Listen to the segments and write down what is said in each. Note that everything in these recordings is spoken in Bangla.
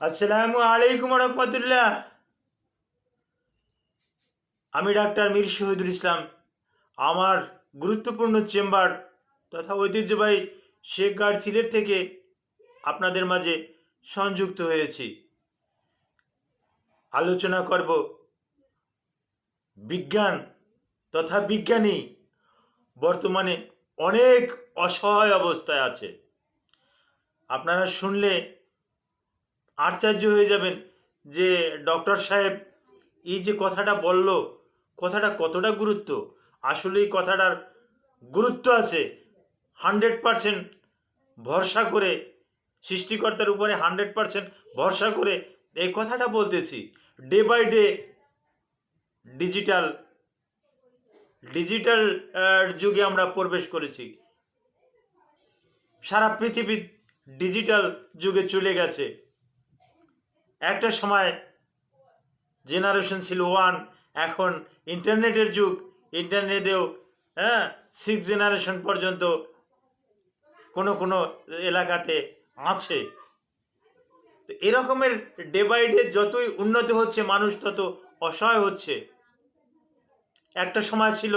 আসসালামু আলাইকুম রহমতুল্লাহ আমি ডাক্তার মীর শহীদুল ইসলাম। আমার গুরুত্বপূর্ণ চেম্বার তথা ঐতিহ্যবাহী শেখ গার্ড সিলেট থেকে আপনাদের মাঝে সংযুক্ত হয়েছি। আলোচনা করব বিজ্ঞান তথা বিজ্ঞানী। বর্তমানে অনেক অসহায় অবস্থায় আছে। আপনারা শুনলে আশ্চর্য হয়ে যাবেন যে ডক্টর সাহেব, এই যে কথাটা বলল, কথাটা কতটা গুরুত্ব? আসলে এই কথাটার গুরুত্ব আছে। হান্ড্রেড পারসেন্ট ভরসা করে, সৃষ্টিকর্তার উপরে হান্ড্রেড পারসেন্ট ভরসা করে এই কথাটা বলতেছি। Day by day digital digital যুগে আমরা প্রবেশ করেছি। সারা পৃথিবী ডিজিটাল যুগে চলে গেছে। একটা সময় জেনারেশন ছিল ওয়ান এখন ইন্টারনেটের যুগ, ইন্টারনেটেও হ্যাঁ সিক্স জেনারেশন পর্যন্ত কোনো কোনো এলাকাতে আছে। তো এরকমের ডে বাই ডে যতই উন্নতি হচ্ছে, মানুষ তত অসহায় হচ্ছে। একটা সময় ছিল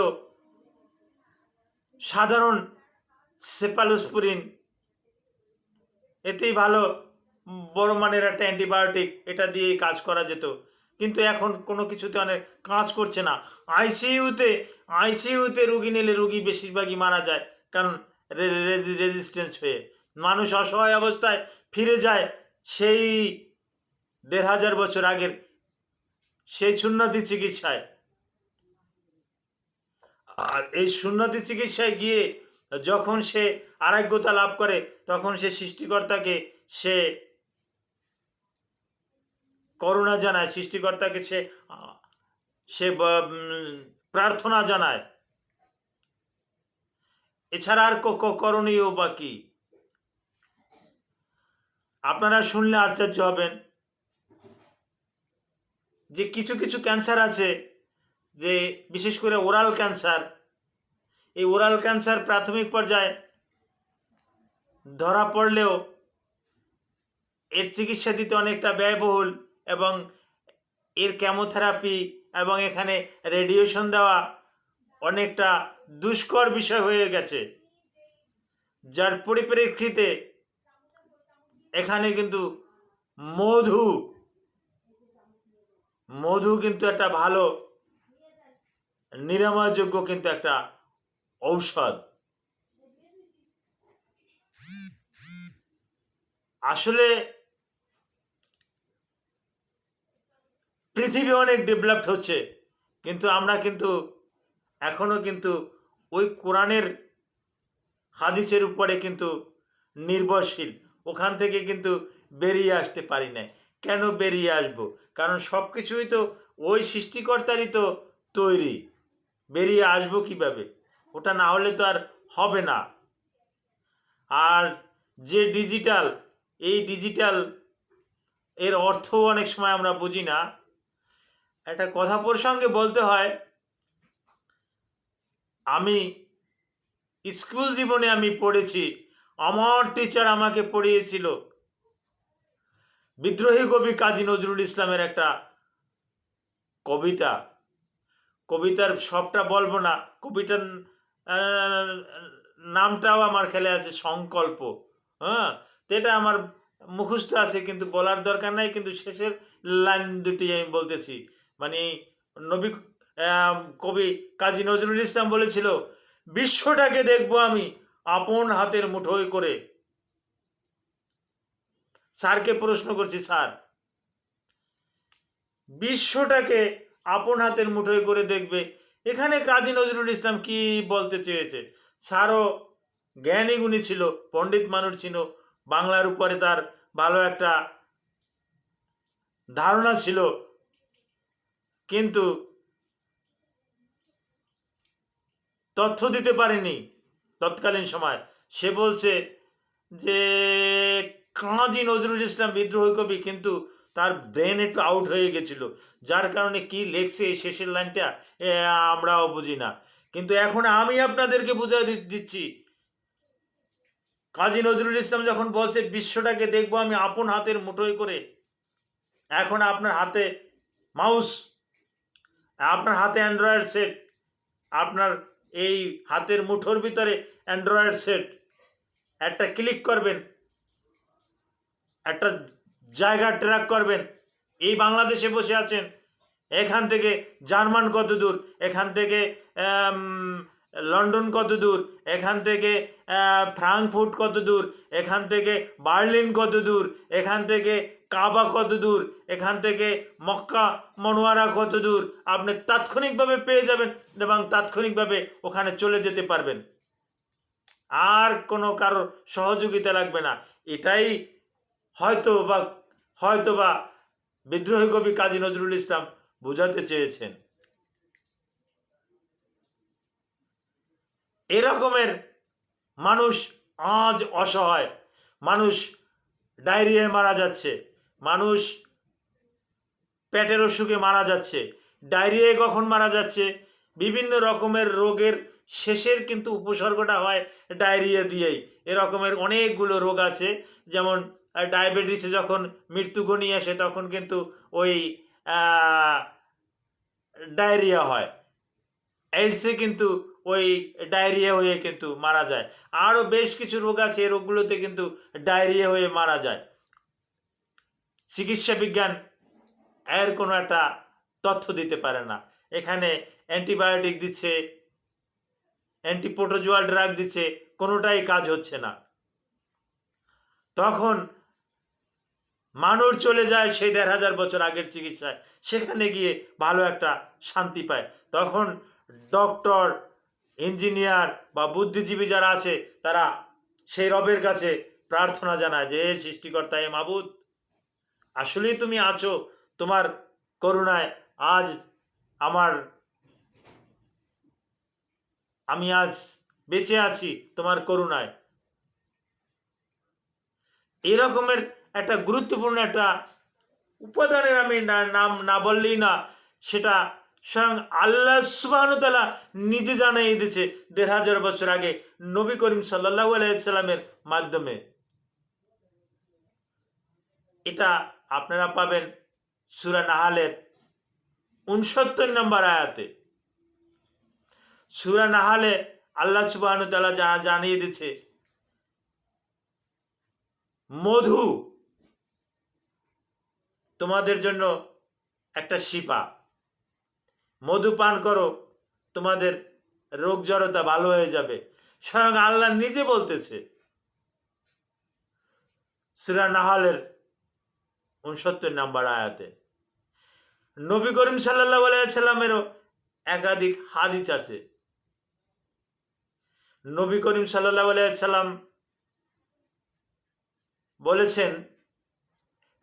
সাধারণ সেপালোস্পুরিন এতেই ভালো বড় মানের একটা অ্যান্টিবায়োটিক এটা দিয়েই কাজ করা যেত। কিন্তু এখন কোনো কিছুতে অনেক কাজ করছে না। আইসিইউতে আইসিইউতে রুগী নিলে রুগী বেশিরভাগই মারা যায় কারণ রেজিস্ট্যান্স হয়ে। মানুষ অসহায় অবস্থায় ফিরে যায় সেই দেড় হাজার বছর আগের সেই সুন্নতি চিকিৎসায়। আর এই সুন্নতি চিকিৎসায় গিয়ে যখন সে আরোগ্যতা লাভ করে, তখন সে সৃষ্টিকর্তাকে সে করুণা জানায়, সৃষ্টিকর্তাকে সে সে প্রার্থনা জানায়। এছাড়া আর করণীয় বা কি? আপনারা শুনলে আশ্চর্য হবেন যে কিছু কিছু ক্যান্সার আছে, যে বিশেষ করে ওরাল ক্যান্সার। এই ওরাল ক্যান্সার প্রাথমিক পর্যায়ে ধরা পড়লেও এর চিকিৎসা দিতে অনেকটা ব্যয়বহুল। এবং এর কেমোথেরাপি এবং এখানে রেডিয়েশন দেওয়া অনেকটা দুষ্কর বিষয় হয়ে গেছে। যার পরিপ্রেক্ষিতে এখানে কিন্তু মধু মধু কিন্তু একটা ভালো, নিরাময়যোগ্য কিন্তু একটা ঔষধ। আসলে পৃথিবী অনেক ডেভেলপড হচ্ছে। কিন্তু আমরা কিন্তু এখনও কিন্তু ওই কোরআনের হাদিসের উপরে কিন্তু নির্ভরশীল। ওখান থেকে কিন্তু বেরিয়ে আসতে পারি না কেন বেরিয়ে আসব? কারণ সব কিছুই তো ওই সৃষ্টিকর্তারই তো তৈরি। বেরিয়ে আসব কীভাবে? ওটা না হলে তো আর হবে না। আর যে ডিজিটাল এই ডিজিটাল এর অর্থ অনেক সময় আমরা বুঝি না। একটা কথা প্রসঙ্গে বলতে হয়, আমি স্কুল জীবনে আমি পড়েছি, আমার টিচার আমাকে পড়িয়েছিল। বিদ্রোহী কবি কাজী নজরুল ইসলামের একটা কবিতা। কবিতার সবটা বলব না, কবিতার নামটাও আমার খেলে আছে সংকল্প হ্যাঁ? তো এটা আমার মুখস্থ আছে, কিন্তু বলার দরকার নাই, কিন্তু শেষের লাইন দুটি আমি বলতেছি। মানে নবী কবি কাজী নজরুল ইসলাম বলেছিল, বিশ্বটাকে দেখব আমি আপন হাতের মুঠোয় করে। স্যারকে প্রশ্ন করছি, স্যার, বিশ্বটাকে আপন হাতের মুঠোয় করে দেখবে? এখানে কাজী নজরুল ইসলাম কি বলতে চেয়েছে? স্যারও জ্ঞানী গুণী ছিল, পণ্ডিত মানুষ ছিল, বাংলার উপরে তার ভালো একটা ধারণা ছিল কিন্তু তথ্য দিতে পারেনি তৎকালীন সময়। সে বলছে যে, কাজী নজরুল ইসলাম বিদ্রোহী কবি, কিন্তু তার ব্রেন একটু আউট হয়ে গেছিল। যার কারণে কি লেখছে এই শেষের লাইনটা আমরাও বুঝি না। কিন্তু এখন আমি আপনাদেরকে বুঝিয়ে দি- দিচ্ছি। কাজী নজরুল ইসলাম যখন বলছে, বিশ্বটাকে দেখব আমি আপন হাতের মুঠোয় করে, এখন আপনার হাতে মাউস আপনার হাতে অ্যান্ড্রয়েড সেট আপনার এই হাতের মুঠোর ভিতরে অ্যান্ড্রয়েড সেট একটা ক্লিক করবেন একটা জায়গা ট্র্যাক করবেন। এই বাংলাদেশে বসে আছেন এখান থেকে জার্মান কত দূর? এখান থেকে লন্ডন কত দূর? এখান থেকে আহ, ফ্রাঙ্কফুর্ট কত দূর? এখান থেকে বার্লিন কত দূর? এখান থেকে কাবা কত দূর? এখান থেকে মক্কা মনোয়ারা কত দূর? আপনি তাৎক্ষণিকভাবে পেয়ে যাবেন এবং তাৎক্ষণিকভাবে ওখানে চলে যেতে পারবেন। আর কোনো কারোর সহযোগিতা লাগবে না। এটাই হয়তো বা হয়তো বা বিদ্রোহী কবি কাজী নজরুল ইসলাম বোঝাতে চেয়েছেন। এরকমের মানুষ আজ অসহায়। মানুষ ডায়রিয়ায় মারা যাচ্ছে। মানুষ পেটের অসুখে মারা যাচ্ছে, ডায়রিয়ায় কখন মারা যাচ্ছে, বিভিন্ন রকমের রোগের শেষের কিন্তু উপসর্গটা হয় ডায়রিয়া দিয়েই। এরকমের অনেকগুলো রোগ আছে, যেমন ডায়াবেটিসে যখন মৃত্যু ঘনিয়ে আসে তখন কিন্তু ওই ডায়রিয়া হয়। এইডসে কিন্তু ওই ডায়রিয়া হয়ে কিন্তু মারা যায়। আরও বেশ কিছু রোগ আছে এই রোগগুলোতে কিন্তু ডায়রিয়া হয়ে মারা যায়। চিকিৎসা বিজ্ঞান এর কোনো একটা তথ্য দিতে পারে না। এখানে অ্যান্টিবায়োটিক দিচ্ছে অ্যান্টিপোটোজোয়াল ড্রাগ দিচ্ছে, কোনোটাই কাজ হচ্ছে না। তখন মানুষ চলে যায় সেই দেড় হাজার বছর আগের চিকিৎসায়। সেখানে গিয়ে ভালো একটা শান্তি পায়। তখন ডক্টর, ইঞ্জিনিয়ার বা বুদ্ধিজীবী যারা আছে, তারা সেই রবের কাছে প্রার্থনা জানায় যে, হে সৃষ্টিকর্তা এ মাবুদ আসলেই তুমি আছো। তোমার করুণায় আজ আমার, আমি আজ বেঁচে আছি তোমার করুণায়। এরকমের একটা গুরুত্বপূর্ণ একটা উপাদানের আমি নাম না বললেই না, সেটা স্বয়ং আল্লাহ সুবাহতালা নিজে জানাই দিয়েছে দেড় হাজার বছর আগে নবী করিম সাল্লাহ আলাইসাল্লামের মাধ্যমে। এটা আপনারা পাবেন সুরা নাহালের উনসত্তর নম্বর আয়াতে। সুরা নাহালে আল্লাহ সুবাহ তালা জানিয়ে দিচ্ছে মধু তোমাদের জন্য একটা শিপা। মধু পান করো, তোমাদের রোগ জড়তা ভালো হয়ে যাবে। স্বয়ং আল্লাহ নিজে বলতেছে, সুরা নাহালের উনসত্তর নাম্বার আয়াতে। নবী করিম সাল্লাহ আলাইসাল্লামেরও একাধিক হাদিস আছে। নবী করিম সাল্লাহ আলাইসাল্লাম বলেছেন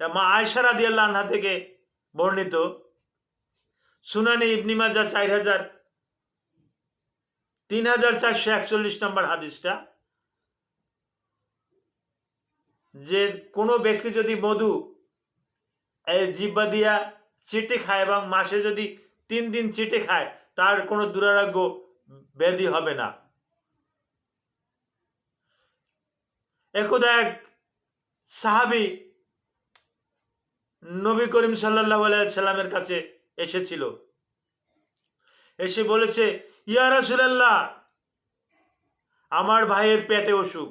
মা আয়সা রাদি আল্লাহ থেকে বর্ণিত। সুনানি ইবনি মাজা চার হাজার তিন হাজার চারশো একচল্লিশ নম্বর হাদিসটা, যে কোনো ব্যক্তি যদি মধু এই জিব্বা দিয়া চেটে খায় এবং মাসে যদি তিন দিন চেটে খায়, তার কোনো দুরারোগ্য ব্যাধি হবে না। একদা এক সাহাবি নবী করিম সাল্লাহ সাল্লামের কাছে এসেছিল। এসে বলেছে, ইয়া রাসূলুল্লাহ, আমার ভাইয়ের পেটে অসুখ।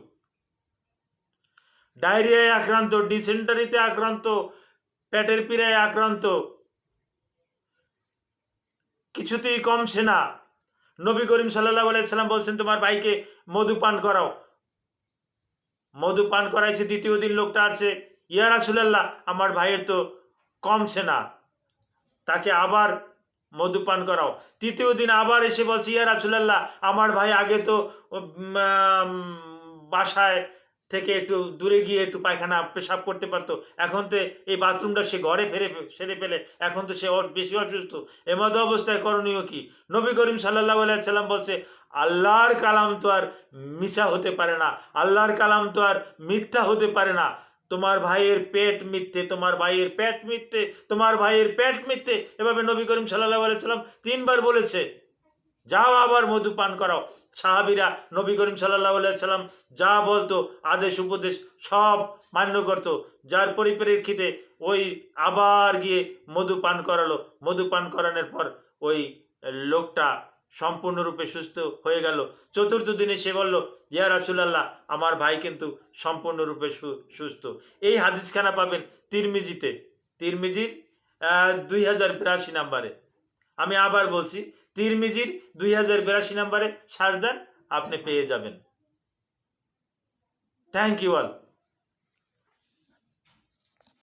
ডায়রিয়ায় আক্রান্ত, ডিসেন্টারিতে আক্রান্ত পেটের পীড়ায় আক্রান্ত। কিছুতেই কমছে না। নবী করিম সাল্লাহ সাল্লাম বলছেন, তোমার ভাইকে মধু পান করাও। মধু পান করাইছে, দ্বিতীয় দিন লোকটা আসছে, ইয়া রাসূলুল্লাহ, আমার ভাইয়ের তো কমছে না। তাকে আবার মধু পান করাও। তৃতীয় দিন আবার এসে বলছে, ইয়া রাসূলুল্লাহ, আমার ভাই আগে তো বাসায় থেকে একটু দূরে গিয়ে একটু পায়খানা, পেশাব করতে পারতো। এখন তো এই বাথরুমটা সে ঘরে ফেরে সেরে ফেলে। এখন তো সে বেশি অসুস্থ। এমতো অবস্থায় করণীয় কি? নবী করিম সাল্লাহ সাল্লাম বলছে, আল্লাহর কালাম তো আর মিছা হতে পারে না। আল্লাহর কালাম তো আর মিথ্যা হতে পারে না। তোমার ভাইয়ের পেট মিথ্যে, তোমার ভাইয়ের পেট মিথ্যে, তোমার ভাইয়ের পেট মিথ্যে। এভাবে নবী করিম সাল্লাহ সাল্লাম তিনবার বলেছে। যাও আবার মধু পান করাও সাহাবিরা নবী করিম সাল্লাহ সাল্লাম যা বলতো, আদেশ, উপদেশ সব মান্য করতো। যার পরিপ্রেক্ষিতে ওই আবার গিয়ে মধু পান করালো। মধু পান করানোর পর ওই লোকটা সম্পূর্ণরূপে সুস্থ হয়ে গেল। চতুর্থ দিনে সে বলল, ইয়া রাসুলাল্লাহ, আমার ভাই কিন্তু সম্পূর্ণরূপে সুস্থ। এই হাদিসখানা পাবেন তিরমিজিতে। তিরমিজির দুই হাজার বিরাশি নাম্বারে। আমি আবার বলছি তিরমিজির দুই হাজার বিরাশি নাম্বারে সার্চ দেন আপনি পেয়ে যাবেন। Thank you all